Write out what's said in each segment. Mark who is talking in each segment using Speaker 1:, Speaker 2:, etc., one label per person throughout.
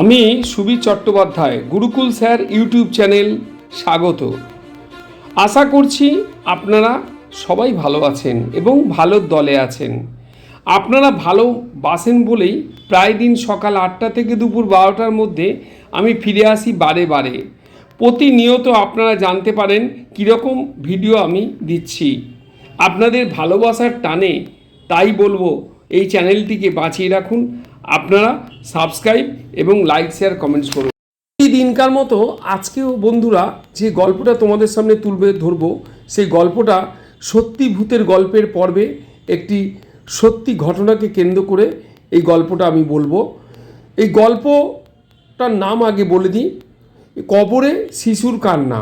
Speaker 1: আমি Subir Chattopadhyay, Gurukul sir YouTube channel স্বাগত। আশা করছি আপনারা সবাই ভালো আছেন এবং ভালো দলে আছেন। আপনারা ভালো বাসেন বলেই প্রায় দিন সকাল আটটা থেকে দুপুর বারোটার মধ্যে আমি ফিরে আসি বারে বারে। প্রতিনিয়ত আপনারা জানতে পারেন কীরকম ভিডিও আমি দিচ্ছি। আপনাদের ভালোবাসার টানে তাই বলব, এই চ্যানেলটিকে বাঁচিয়ে রাখুন। আপনারা সাবস্ক্রাইব এবং লাইক শেয়ার কমেন্টস করুন। এই দিনকার মতো আজকেও বন্ধুরা যে গল্পটা তোমাদের সামনে তুলবে, ধরবো, সেই গল্পটা সত্যি ভূতের গল্পের পর্বে একটি সত্যি ঘটনাকে কেন্দ্র করে এই গল্পটা আমি বলব। এই গল্পটার নাম আগে বলে দিই, কবরে শিশুর কান্না।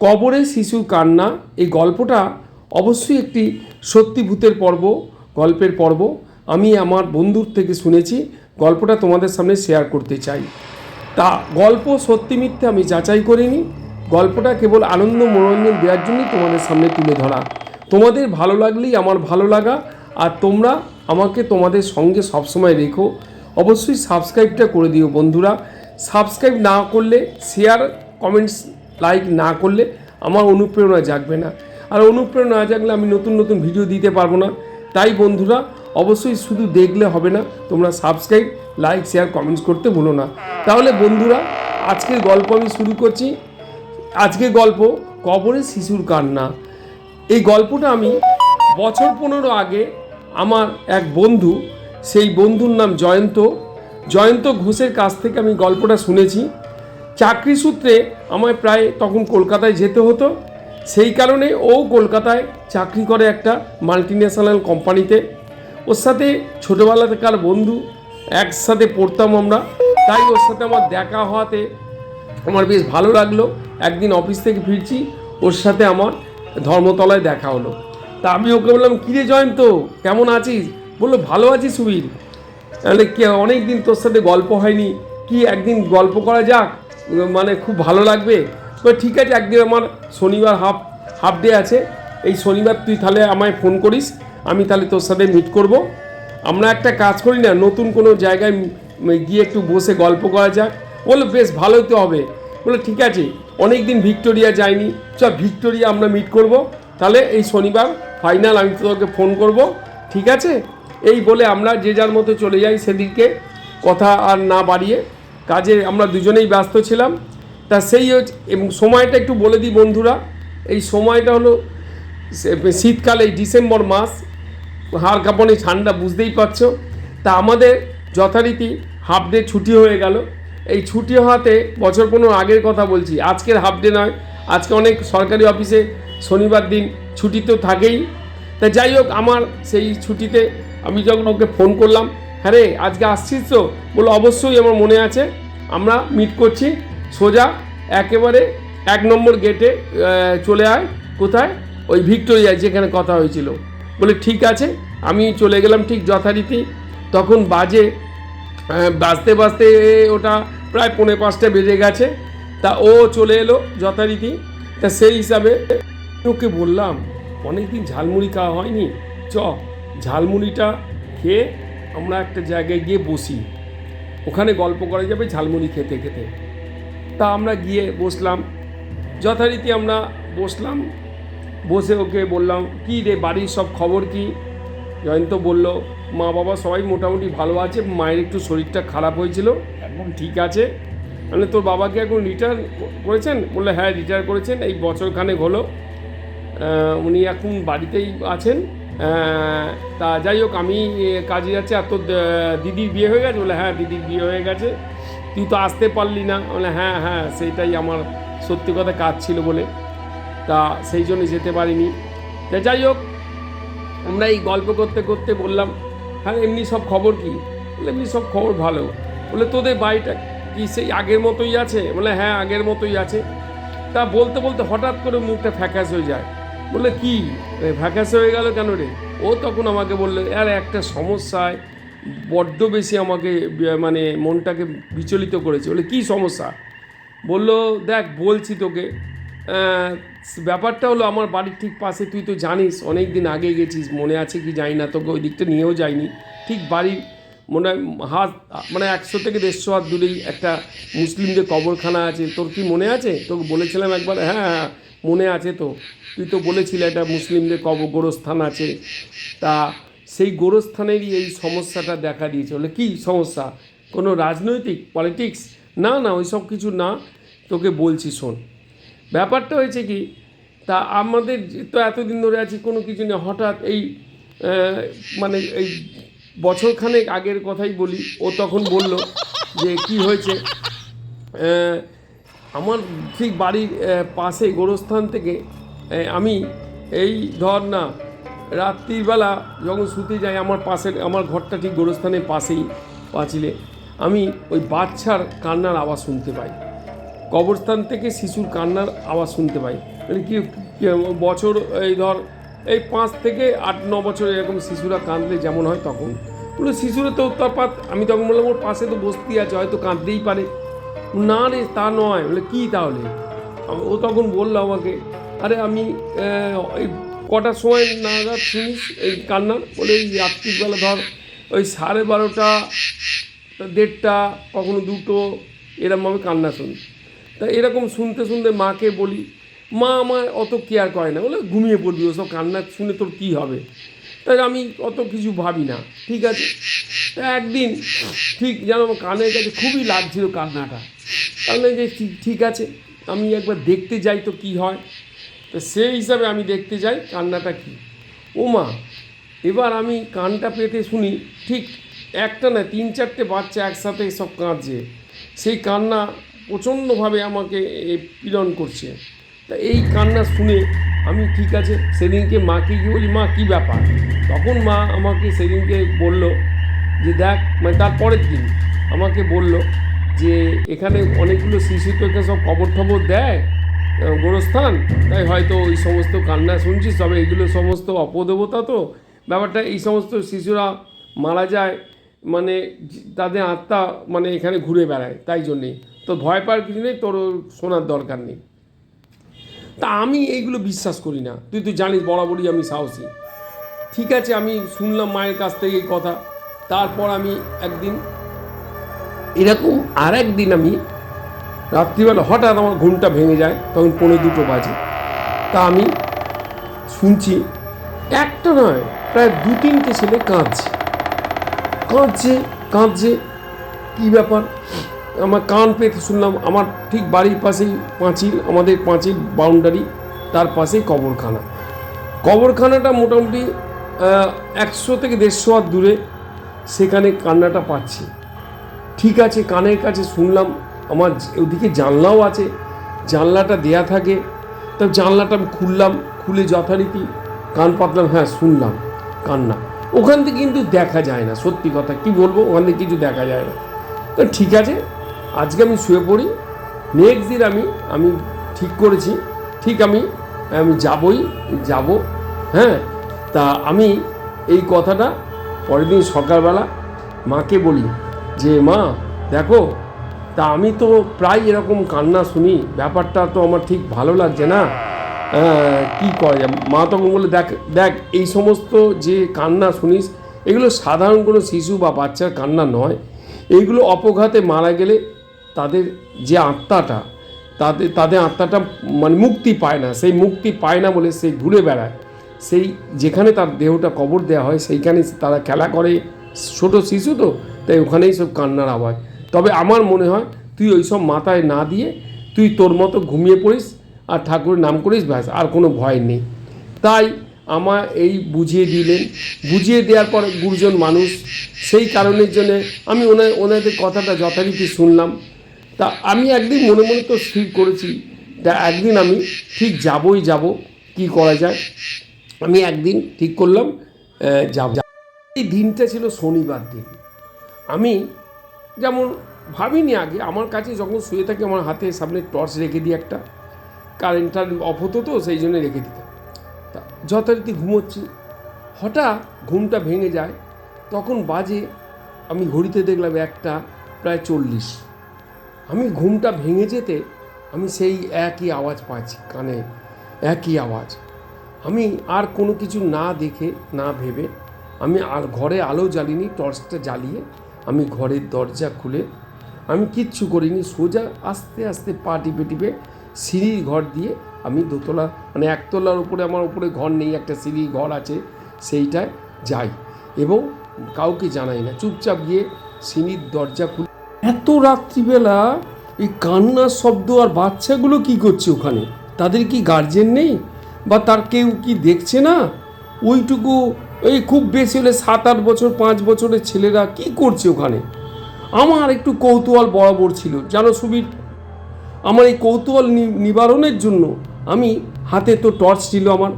Speaker 1: কবরে শিশুর কান্না, এই গল্পটা অবশ্যই একটি সত্যি ভূতের পর্ব, গল্পের পর্ব। আমি আমার বন্ধুর থেকে শুনেছি, গল্পটা তোমাদের সামনে শেয়ার করতে চাই। তা গল্প সত্যি মিথ্যে আমি যাচাই করিনি। গল্পটা কেবল আনন্দ মনোরঞ্জন দেওয়ার জন্যই তোমাদের সামনে তুলে ধরা। তোমাদের ভালো লাগলেই আমার ভালো লাগা, আর তোমরা আমাকে তোমাদের সঙ্গে সবসময় রেখো। অবশ্যই সাবস্ক্রাইবটা করে দিও বন্ধুরা। সাবস্ক্রাইব না করলে শেয়ার কমেন্টস লাইক না করলে আমার অনুপ্রেরণা জাগবে না। আর অনুপ্রেরণা জাগলে আমি নতুন নতুন ভিডিও দিতে পারব না। তাই বন্ধুরা অবশ্যই শুধু দেখলে হবে না, তোমরা সাবস্ক্রাইব লাইক শেয়ার কমেন্টস করতে ভুলো না। তাহলে বন্ধুরা, আজকের গল্প আমি শুরু করছি। আজকের গল্প কবরে শিশুর কান্না। এই গল্পটা আমি বছর পনেরো আগে আমার এক বন্ধু, সেই বন্ধুর নাম জয়ন্ত। জয়ন্ত ঘোষের কাছ থেকে আমি গল্পটা শুনেছি। চাকরি সূত্রে আমায় প্রায় তখন কলকাতায় যেতে হতো। সেই কারণে ও কলকাতায় চাকরি করে একটা মাল্টি ন্যাশনাল কোম্পানিতে ওর সাথে ছোটোবেলা থেকার বন্ধু, একসাথে পড়তাম আমরা। তাই ওর সাথে আমার দেখা হওয়াতে আমার বেশ ভালো লাগল। একদিন অফিস থেকে ফিরছি, ওর সাথে আমার ধর্মতলায় দেখা হলো। তা আমি ওকে বললাম, কিরে জয়ন্ত, কেমন আছিস? বলল, ভালো আছি সুবীর। তাহলে কে অনেক দিন তোর সাথে গল্প হয়নি। কি একদিন গল্প করা যাক? মানে খুব ভালো লাগবে। তো ঠিক আছে, একদিন আমার শনিবার হাফ হাফ ডে আছে। এই শনিবার তুই তাহলে আমায় ফোন করিস। আমি তাহলে তোর সাথে মিট করব। আমরা একটা কাজ করি না, নতুন কোনো জায়গায় গিয়ে একটু বসে গল্প করা যাক। বলল, বেশ, ভালোই তো হবে। বলল, ঠিক আছে অনেক দিন ভিক্টোরিয়া যাইনি চ ভিক্টোরিয়া আমরা মিট করব। তাহলে এই শনিবার ফাইনাল আমি তোকে ফোন করব, ঠিক আছে? এই বলে আমরা যে যার মতো চলে যাই সেদিকে কথা আর না বাড়িয়ে কাজে আমরা দুজনেই ব্যস্ত ছিলাম। তা সেই এবং সময়টা একটু বলে দিই বন্ধুরা। এই সময়টা হলো শীতকালে এই ডিসেম্বর মাস, হাড় কাঁপনি, ঠান্ডা, বুঝতেই পারছ। তা আমাদের যথারীতি হাফ ডে ছুটি হয়ে গেল। এই ছুটি হওয়াতে বছর পনেরো আগের কথা বলছি, আজকের হাফ ডে নয়, আজকে অনেক সরকারি অফিসে শনিবার দিন ছুটি তো থাকেই। তা যাই হোক, আমার সেই ছুটিতে আমি যখন ওকে ফোন করলাম হ্যাঁ রে, আজকে আসছিস তো? বলো অবশ্যই, আমার মনে আছে। আমরা মিট করছি, সোজা, একেবারে এক নম্বর গেটে চলে আয়, কোথায়? ওই ভিক্টোরিয়ায় যেখানে কথা হয়েছিল। বলে, ঠিক আছে, আমি চলে গেলাম ঠিক যথারীতি। তখন বাজে বাজতে বাজতে ওটা প্রায় পৌনে পাঁচটা বেজে গেছে। তা ও চলে এলো যথারীতি। তা সেই হিসাবে ওকে বললাম, অনেকদিন ঝালমুড়ি খাওয়া হয়নি? চ, ঝালমুড়িটা খেয়ে আমরা একটা জায়গায় গিয়ে বসি। ওখানে গল্প করা যাবে ঝালমুড়ি খেতে খেতে। তা আমরা গিয়ে বসলাম। যথারীতি আমরা বসলাম। বসে ওকে বললাম, কি রে, বাড়ির সব খবর কি? জয়ন্ত বলল, মা বাবা সবাই মোটামুটি ভালো আছে, মায়ের একটু শরীরটা খারাপ হয়েছিল। এখন ঠিক আছে। মানে তোর বাবাকে এখন রিটায়ার করেছেন? বললে হ্যাঁ রিটায়ার করেছেন, এই বছরখানেক হলো। উনি এখন বাড়িতেই আছেন। তা যাই হোক, আমি কাজে যাচ্ছি, আর তোর দিদির বিয়ে হয়ে গেছে? বলে হ্যাঁ দিদির বিয়ে হয়ে গেছে। তুই তো আসতে পারলি না। বলে হ্যাঁ হ্যাঁ সেইটাই আমার সত্যি কথা কাজ ছিল বলে। তা সেই জন্য যেতে পারিনি। তা যাই হোক, আমরা এই গল্প করতে করতে বললাম হ্যাঁ এমনি সব খবর কি? বলে, এমনি সব খবর ভালো। বলে, তোদের বাড়িটা কি সেই আগের মতোই আছে? বলে হ্যাঁ আগের মতোই আছে। তা বলতে বলতে হঠাৎ করে মুখটা ফ্যাকাস হয়ে যায়। বলে, কি? ফ্যাকাস হয়ে গেল কেন রে? ও তখন আমাকে বলল, আর, একটা সমস্যায় বড্ড বেশি আমাকে মানে মনটাকে বিচলিত করেছে। বলে, কি সমস্যা? বলল, দেখ, বলছি তোকে। ব্যাপারটা হলো আমার বাড়ির ঠিক পাশে, তুই তো জানিস অনেক দিন আগে গেছিস, মনে আছে কি জানি না, তোকে ওই দিকটা নিয়েও যাইনি। ঠিক বাড়ির মনে হয় হাত মানে একশো থেকে দেড়শো হাত দূরেই একটা মুসলিমদের কবরখানা আছে। তোর কি মনে আছে? তোকে বলেছিলাম একবার হ্যাঁ হ্যাঁ মনে আছে তো। তুই তো বলেছিলে একটা মুসলিমদের কবর গোরস্থান আছে। তা সেই গোরস্থানেরই এই সমস্যাটা দেখা দিয়েছে। বলে, কী সমস্যা? কোনো রাজনৈতিক পলিটিক্স না না ওই সব কিছু না। তোকে বলছি, শোন। ব্যাপারটা হয়েছে কি, তা আমাদের তো এতদিন ধরে আছি, কোনো কিছু নেই। হঠাৎ এই মানে এই বছরখানেক আগের কথাই বলি, ও তখন বলল যে কি হয়েছে আমার ঠিক বাড়ির পাশে গোরস্থান থেকে আমি এই ধর না রাত্রিবেলা যখন শুতে যাই, আমার পাশের, আমার ঘরটা ঠিক গোরস্থানের পাশেই পাঁচিলে আমি ওই বাচ্চার কান্নার আওয়াজ শুনতে পাই। কবরস্থান থেকে শিশুর কান্নার আওয়াজ শুনতে পাই। মানে কি বছর, এই ধর, এই পাঁচ থেকে আট, ন বছর এরকম শিশুরা কাঁদলে যেমন হয় তখন। বলে, শিশুরা তো উত্তরপাত আমি তখন বললাম, ওর পাশে তো বস্তি আছে, হয়তো কাঁদতেই পারে। না রে, তা নয়। বলে, কী তাহলে? ও তখন বলল আমাকে, আরে আমি এই কটার সময় নাগাদ শুনিস এই কান্নার বলে, এই রাত্রিবেলা ধর, ওই সাড়ে বারোটা, দেড়টা, কখনো দুটো, এরমভাবে কান্না শুনি। তা এরকম শুনতে শুনতে মাকে বলি, মা আমার অত কেয়ার করে না। বলে, ঘুমিয়ে পড়বি, ওসব কান্না শুনে তোর কী হবে? তাই আমি অত কিছু ভাবি না, ঠিক আছে? তা একদিন ঠিক যেন আমার কানের কাছে খুবই লাগছিল কান্নাটা। তাহলে যে ঠিক আছে, আমি একবার দেখতে যাই তো কি হয়। তো সেই হিসাবে আমি দেখতে যাই কান্নাটা কী। ও মা, এবার আমি কানটা পেতে শুনি, ঠিক একটা না তিন চারটে বাচ্চা একসাথে সব কাঁদছে। সেই কান্না প্রচণ্ডভাবে আমাকে পীড়ন করছে। তা এই কান্না শুনে আমি ঠিক আছে, সেদিনকে মাকে গিয়ে বলি মা কী ব্যাপার? তখন মা আমাকে সেদিনকে বলল যে দেখ মানে তারপরের দিন আমাকে বলল যে এখানে অনেকগুলো শিশু তো এখানে সব কবর টবর দেয় গোরস্থান। তাই হয়তো ওই সমস্ত কান্না শুনছিস, তবে এগুলো সমস্ত অপদেবতা তো। ব্যাপারটা এই সমস্ত শিশুরা মারা যায় মানে তাদের আত্মা মানে এখানে ঘুরে বেড়ায়, তাই জন্যেই তো ভয় পাওয়ার কিছু নেই তোর শোনার দরকার নেই। তা আমি এইগুলো বিশ্বাস করি না। তুই তুই জানিস, বরাবরই আমি সাহসী। ঠিক আছে, আমি শুনলাম মায়ের কাছ থেকে এই কথা। তারপর আমি একদিন, এরকম আর একদিন আমি রাত্রিবেলা হঠাৎ আমার ঘুমটা ভেঙে যায়, তখন পনেরো দুটো বাজে। তা আমি শুনছি, একটা নয়, প্রায় দু তিনটে ছেলে কাঁদছে। কাঁদছে কাঁদছে, কী ব্যাপার? আমার কান পেতে শুনলাম, আমার ঠিক বাড়ির পাশেই পাঁচিল, আমাদের পাঁচিল বাউন্ডারি, তার পাশেই কবরখানা। কবরখানাটা মোটামুটি একশো থেকে দেড়শো হাত দূরে, সেখানে কান্নাটা পাচ্ছি। ঠিক আছে, কানের কাছে শুনলাম, আমার ওদিকে জানলাও আছে, জানলাটা দেয়া থাকে, তা জানলাটা আমি খুললাম, খুলে যথারীতি কান পাতলাম হ্যাঁ শুনলাম কান্না। ওখান থেকে কিন্তু দেখা যায় না, সত্যি কথা, কি বলব, ওখান থেকে কিছু দেখা যায় না। ঠিক আছে আজকে আমি শুয়ে পড়ি নেক্সট দিন আমি আমি ঠিক করেছি, ঠিক আমি আমি যাবই, যাব হ্যাঁ? তা আমি এই কথাটা পরের দিন সকালবেলা মাকে বলি যে, মা, দেখো, তা আমি তো প্রায় এরকম কান্না শুনি, ব্যাপারটা তো আমার ঠিক ভালো লাগছে না। কি করা যায়? মা তখন বলে দেখ দেখ, এই সমস্ত যে কান্না শুনিস, এগুলো সাধারণ কোনো শিশু বা বাচ্চার কান্না নয়। এইগুলো অপঘাতে মারা গেলে তাদের যে আত্মাটা, তাদের তাদের আত্মাটা মানে মুক্তি পায় না। সেই মুক্তি পায় না বলে সেই ঘুরে বেড়ায়। সেই যেখানে তার দেহটা কবর দেওয়া হয়, সেইখানে তারা খেলা করে। ছোট শিশু তো, তাই ওখানেই সব কান্নার আওয়াজ। তবে আমার মনে হয়, তুই ওই সব মাথায় না দিয়ে, তুই তোর মতো ঘুমিয়ে পড়িস আর ঠাকুরের নাম করিস ব্যাস, আর কোনো ভয় নেই। তাই আমার এই বুঝিয়ে দিলেন। বুঝিয়ে দেওয়ার পর গুরুজন মানুষ, সেই কারণের জন্যে আমি ওনার ওনাদের কথাটা যথারীতি শুনলাম। তা আমি একদিন মনে মনে তো স্থির করেছি, তা একদিন আমি ঠিক যাবই যাব, কি করা যায়? আমি একদিন ঠিক করলাম যাব। এই দিনটা ছিল শনিবার দিন। আমি যেমন ভাবিনি আগে, আমার কাছে যখন শুয়ে থাকি আমার হাতে সামনে টর্চ রেখে দিই একটা কারেন্টটা অফ হতো তো, সেই জন্য রেখে দিতাম। তা যথারীতি ঘুমোচ্ছি। হঠাৎ ঘুমটা ভেঙে যায়, তখন বাজে, আমি ঘড়িতে দেখলাম একটা, প্রায় চল্লিশ। আমি ঘুমটা ভেঙে যেতে আমি সেই একই আওয়াজ পাচ্ছি, কানে একই আওয়াজ। আমি আর কোনো কিছু না দেখে, না ভেবে, আমি আর ঘরে আলো জ্বালিনি, টর্চটা জ্বালিয়ে, আমি ঘরের দরজা খুলে, আমি কিচ্ছু করিনি, সোজা আস্তে আস্তে পা টিপে টিপে সিঁড়ির ঘর দিয়ে আমি দোতলা মানে একতলার উপরে, আমার উপরে ঘর নেই, একটা সিঁড়ির ঘর আছে, সেইটায় যাই। এবং কাউকে জানাই না। চুপচাপ গিয়ে সিঁড়ির দরজা খুলে এত রাত্রিবেলা এই কান্নার শব্দ আর বাচ্চাগুলো কি করছে ওখানে? তাদের কি গার্জেন নেই? বা তার কেউ কি দেখছে না? ওইটুকু এই খুব বেশি হলে সাত আট বছর, পাঁচ বছরের ছেলেরা কি করছে ওখানে? আমার একটু কৌতূহল বরাবর ছিল। জানো সুবীর, আমার এই কৌতূহল নিবারণের জন্য আমি হাতে তো টর্চ ছিল আমার।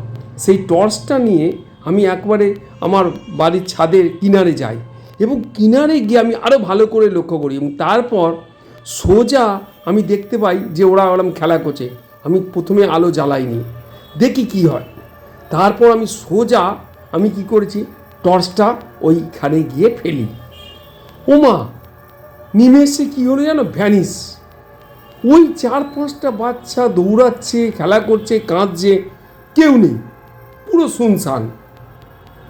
Speaker 1: সেই টর্চটা নিয়ে আমি একবারে আমার বাড়ির ছাদের কিনারে যাই। এবং কিনারে গিয়ে আমি আরও ভালো করে লক্ষ্য করি এবং তারপর সোজা আমি দেখতে পাই যে ওরা ওরম খেলা করছে। আমি প্রথমে আলো জ্বালাইনি। দেখি কি হয়। তারপর আমি সোজা আমি কি করেছি? টর্চটা ওইখানে গিয়ে ফেলি। ওমা! নিমেষে কি হলো জানো? ভ্যানিস ওই চার পাঁচটা বাচ্চা দৌড়াচ্ছে, খেলা করছে, কাঁদছে, কেউ নেই। পুরো শুনশান।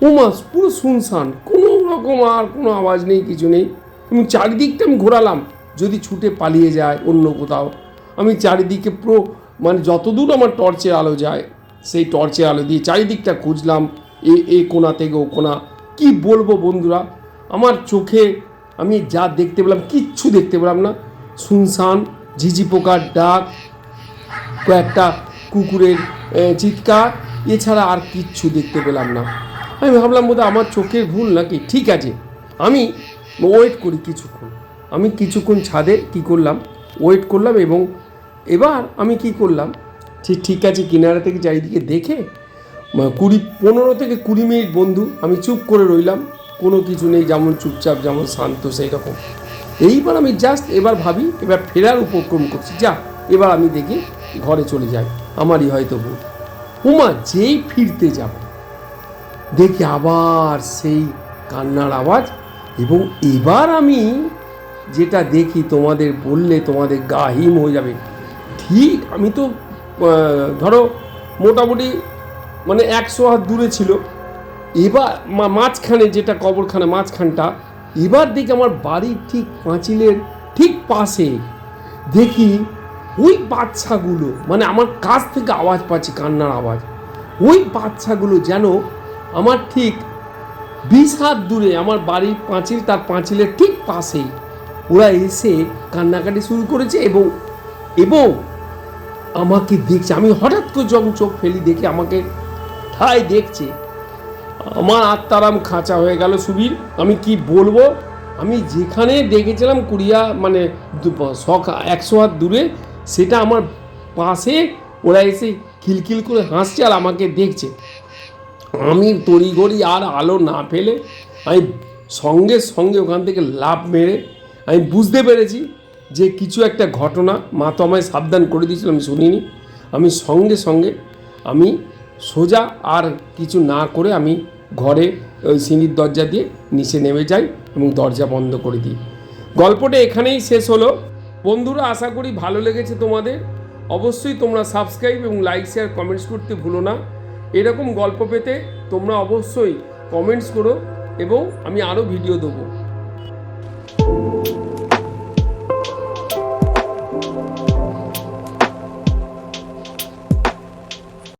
Speaker 1: ওমা! পুরো শুনশান। রকম আর কোনো আওয়াজ নেই, কিছু নেই। এবং চারিদিকটা আমি ঘোরালাম, যদি ছুটে পালিয়ে যায় অন্য কোথাও। আমি চারিদিকে পুরো মানে যতদূর আমার টর্চের আলো যায়, সেই টর্চের আলো দিয়ে চারিদিকটা খুঁজলাম, এ এ কোনা থেকে ও কোনা। কি বলব বন্ধুরা, আমার চোখে আমি যা দেখতে পেলাম, কিচ্ছু দেখতে পেলাম না। শুনশান, ঝিঝি পোকার ডাক, কয়েকটা কুকুরের চিৎকার, এছাড়া আর কিচ্ছু দেখতে পেলাম না। আমি ভাবলাম বোধহয় আমার চোখের ভুল নাকি? ঠিক আছে। আমি ওয়েট করি কিছুক্ষণ। আমি কিছুক্ষণ ছাদে কি করলাম? ওয়েট করলাম এবং এবার আমি কি করলাম? ঠিক ঠিক আছে, কিনারা থেকে চারিদিকে দেখে কুড়ি, পনেরো থেকে কুড়ি মিনিট বন্ধু, আমি চুপ করে রইলাম। কোনো কিছু নেই, যেমন চুপচাপ, যেমন শান্ত সেই রকম এইবার আমি জাস্ট এবার ভাবি, এবার ফেরার উপক্রম করছি। যা, এবার আমি দেখি ঘরে চলে যাই আমারই হয়তো ভুল উমা, যেই ফিরতে যাব দেখি আবার সেই কান্নার আওয়াজ। এবং এবার আমি যেটা দেখি, তোমাদের বললে তোমাদের গা হিম হয়ে যাবে। ঠিক, আমি তো ধরো, মোটামুটি মানে একশো হাত দূরে ছিল। এবার মাঝখানে যেটা কবরখানা, মাঝখানটা, এবার দেখি আমার বাড়ির ঠিক পাঁচিলের ঠিক পাশে দেখি ওই বাচ্চাগুলো মানে আমার কাছ থেকে আওয়াজ পাচ্ছি কান্নার আওয়াজ। ওই বাচ্চাগুলো যেন আমার ঠিক বিশ হাত দূরে আমার বাড়ির পাঁচিল, তার পাঁচিলের ঠিক পাশেই। ওরা এসে কান্নাকাটি শুরু করেছে এবং এবং আমাকে দেখছে। আমি হঠাৎ করে যখন চোখ ফেলি, দেখে আমাকে ঠাই দেখছে। আমার আত্মারাম খাঁচা হয়ে গেল সুবীর। আমি কি বলব? আমি যেখানে দেখেছিলাম কুড়িয়া মানে শখ, একশো হাত দূরে, সেটা আমার পাশে। ওরা এসে খিলখিল করে হাসছে আর আমাকে দেখছে। আমি তড়িঘড়ি আর আলো না ফেলে আমি সঙ্গে সঙ্গে ওখান থেকে লাভ মেরে আমি বুঝতে পেরেছি যে কিছু একটা ঘটনা, মা তো আমায় সাবধান করে দিয়েছিল, আমি শুনিনি। আমি সঙ্গে সঙ্গে আমি সোজা আর কিছু না করে আমি ঘরে ওই সিঁড়ির দরজা দিয়ে নিচে নেমে যাই এবং দরজা বন্ধ করে দিই। গল্পটা এখানেই শেষ হলো। বন্ধুরা, আশা করি ভালো লেগেছে তোমাদের। অবশ্যই তোমরা সাবস্ক্রাইব এবং লাইক শেয়ার কমেন্টস করতে ভুলো না। এরকম গল্প পেতে তোমরা অবশ্যই কমেন্টস করো এবং আমি আরও ভিডিও দেবো।